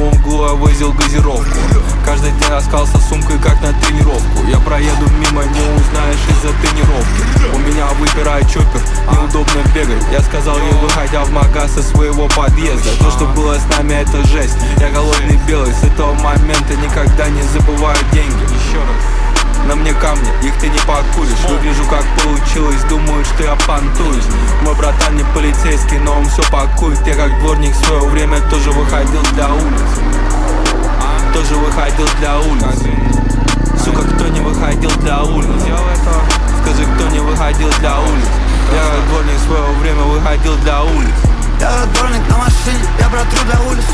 на углу, я возил газировку. Каждый день раскался сумкой, как на тренировку. Я проеду мимо, не узнаешь из-за тренировки. У меня выпирает чоппер, неудобно бегать. Я сказал ей, выходя в магаз из своего подъезда. То, что было с нами, это жесть. Я голодный белый, с этого момента никогда не забываю деньги. Еще раз. На мне камни, их ты не покуришь Выгляжу как получилось, думаю, что я понтуюсь. Мой братан не полицейский, но он все пакует. Я как дворник в свое время тоже выходил для улиц. Тоже выходил для улиц. Сука, кто не выходил для улиц? Скажи, кто не выходил для улиц? Я как дворник в свое время выходил для улиц. Я дворник на я протру для улиц.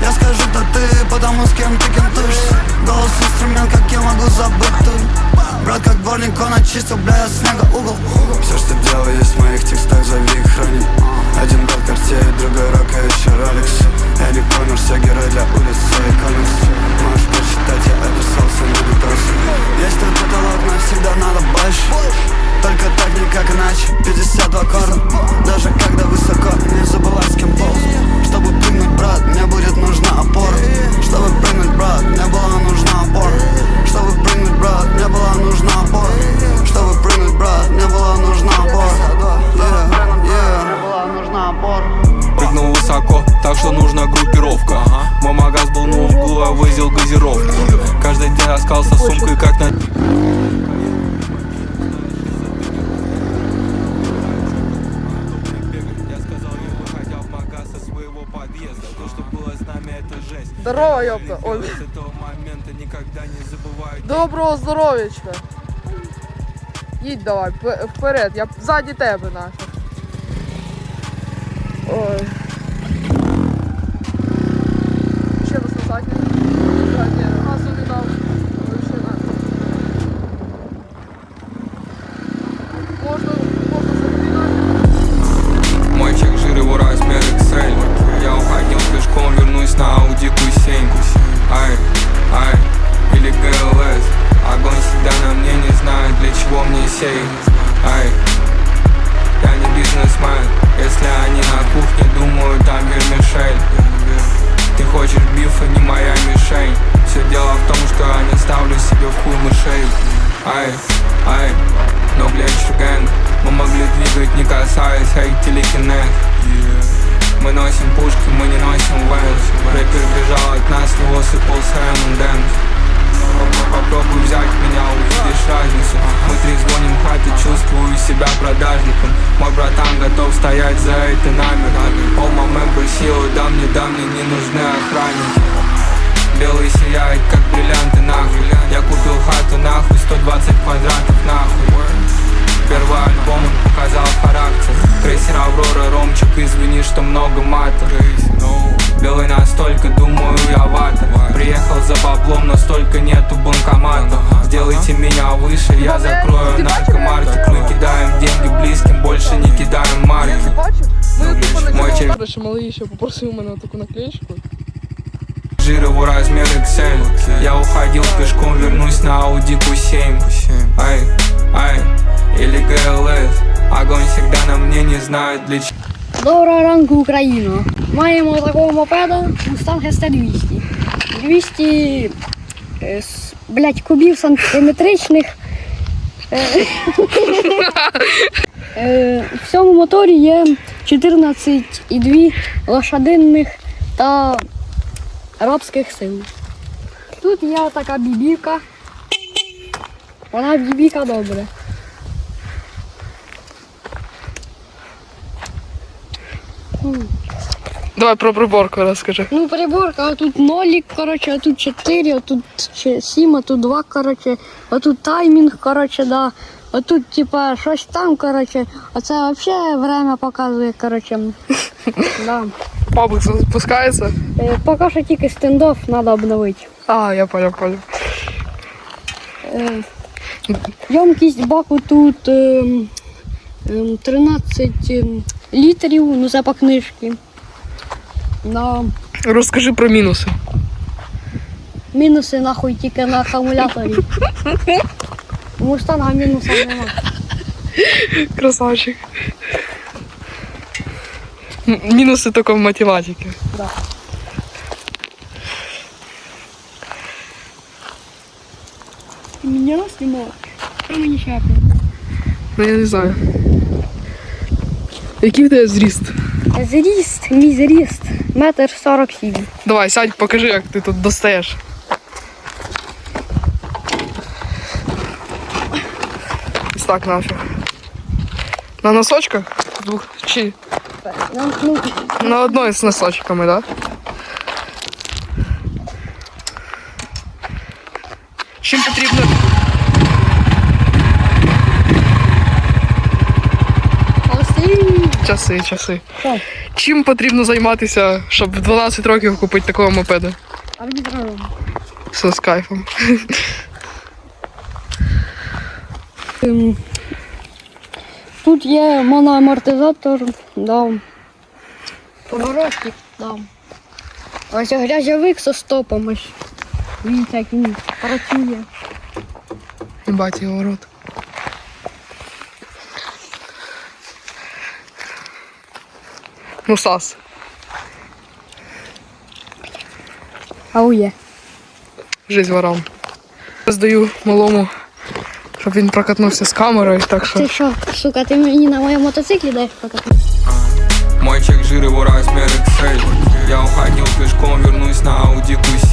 Я скажу, да ты, потому с кем ты кентуешься Голос инструмент, как я могу забыть ты. Брат, как дворник, он очистил, бля, я снега угол. Все, что делаю, есть в моих текстах, зови их храним Один брат Картье, другой Рок, а еще Ролекс Я не помер, все герои для улиц, свои комикс своего подъезда То, что было с нами, это жесть Здорово, ёпта. Ой. С этого момента никогда не забываю Доброго здоров'ячка. Їдь давай, п- вперед, я ззаді тебе нафіг. Ой. эй, телекинез Мы носим пушки, мы не носим венс Рэпер бежал от нас, него сыпался M&M's Попробуй взять меня, увидишь разницу Мы три звоним в хаты, чувствую себя продажником Мой братан готов стоять за этой нами All my members силы, да мне, да мне не нужны охранники Белый сияет, как бриллианты, нахуй Я купил хату, малий ще попросив у мене таку наклеечку. Жир его размер XL Я уходил пешком, вернусь на Audi Q7 Ай, ай, или GLS Огонь всегда на мне, не знаю для чего Доброго ранку, Україно! Маємо такого мопеда Mustang ST200. 200 е, с- блядь, кубів сантиметричних. Е, е, моторі є 14,2 лошадиних та рабських сил. Тут є така бібіка. Вона бібіка добре. Давай про приборку розкажи. Ну, приборка, а тут нолік, коротше, а тут 4, а тут 7, а тут 2, коротше, а тут таймінг, коротше, да. А тут, типа, щось там, коротше, а це взагалі время показує, коротше. Да. Паблик запускається. Е, Поки що тільки стендов треба обновити. А, я понял, понял. Е, Ємкість баку тут ем, ем, 13 ем, літрів, ну це по книжці. Да. Розкажи про мінуси. Мінуси нахуй тільки на акумуляторі. У Мустанга мінусів нема. Красавчик. М- Мінуси тільки в математиці. Да. Ты меня снимал? Что мені шапи? Ну я не знаю. Який в тебе зріст? Зріст, мій зріст. Метр сорок сім. Давай, сядь, покажи, як ти тут достаєш. Так нафіг. На носочках? Двох чи на одної з носочками, так? Да? Чим потрібно. Часи, часи. Що? Чим потрібно займатися, щоб в 12 років купити такого мопеда? Арбітражом. Все з кайфом. Тут є моноамортизатор, да. Поворотник, да. Ось грязьовик со стопом ось. Дивіться, як він працює. Їбать його рот. Ну, Сас. Аує. Жизнь ворам. Здаю малому, щоб він прокатнувся з камерою, так що. Ти що, сука, ти мені на моєму мотоциклі даєш покатати? Мой чек жиры, его размер Excel Я уходил пешком, вернусь на Audi Q7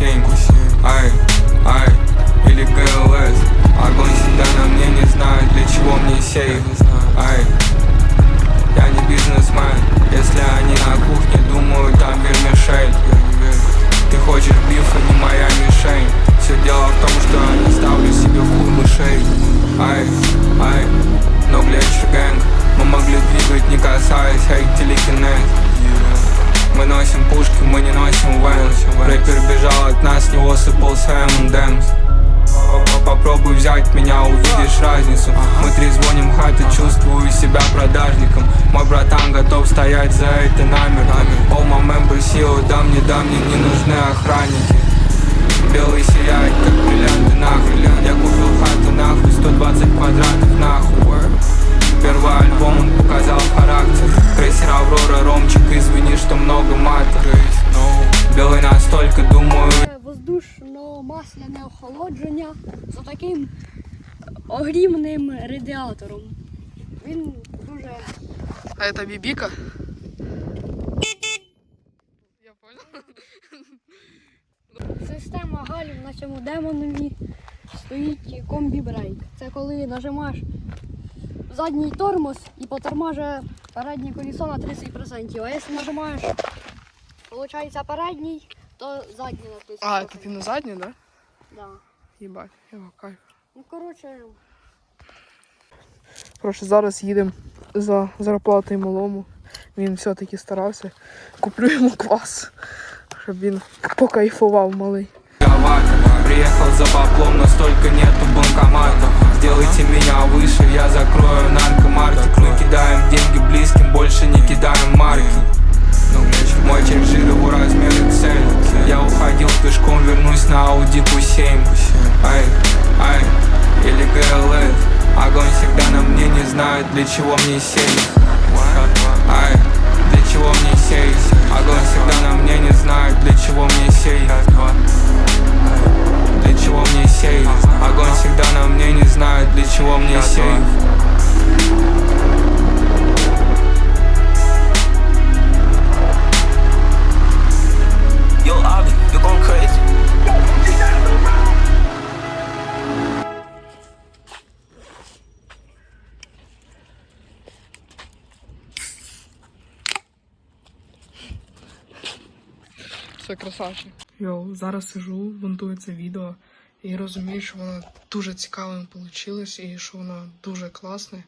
Ай, ай, но глядь гэнг? Мы могли двигать, не касаясь, эй, телекинез. Мы носим пушки, мы не носим венс. Рэпер бежал от нас, не сыпался M&M's Попробуй взять меня, увидишь разницу. Мы трезвоним хаты, чувствую себя продажником. Мой братан готов стоять за этой намеркой All my members силу, да мне, да мне не нужны охранники Белый сияет, как бриллианты нахуй Я купил хату нахуй, 120 квадратов нахуй Первый альбом он показал характер Крейсер Аврора, Ромчик, извини, что много мата Белый настолько, думаю, Воздушно-масляне охолодження за таким огрімним радіатором. Він дуже А це бібіка? Я понял. Система галів на цьому демонові стоїть комбі-брейк. Це коли нажимаєш задній тормоз і потормаже переднє колесо на 30%. А якщо нажимаєш, виходить, передній, то заднє на 30%. А, це ти на задній, да? Да. Їбать, його кайф. Ну, коротше, Коротше, зараз їдемо за зарплатою малому. Він все-таки старався. Куплю йому квас, щоб він покайфував малий. Приехал за баблом, но столько нету банкоматов Сделайте меня выше, я закрою наркомаркет Мы кидаем деньги близким, больше не кидаем марки. Мой чек его размер Excel. Я уходил пешком, вернусь на Audi Q7 Ай, ай, или ГЛС Огонь всегда на мне, не знаю для чего мне сейф Ай, чего мне сейф Огонь всегда на мне, не знаю для чего мне сейф для чего мне сейф Огонь всегда на мне, не знаю для чего мне сейф Все, красавчик. Йоу, зараз сижу, монтую це відео і розумію, що воно дуже цікавим вийшло і що воно дуже класне.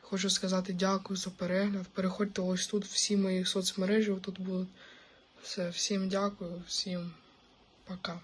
Хочу сказати дякую за перегляд. Переходьте ось тут, всі мої соцмережі тут будуть. Все, всім дякую, всім пока.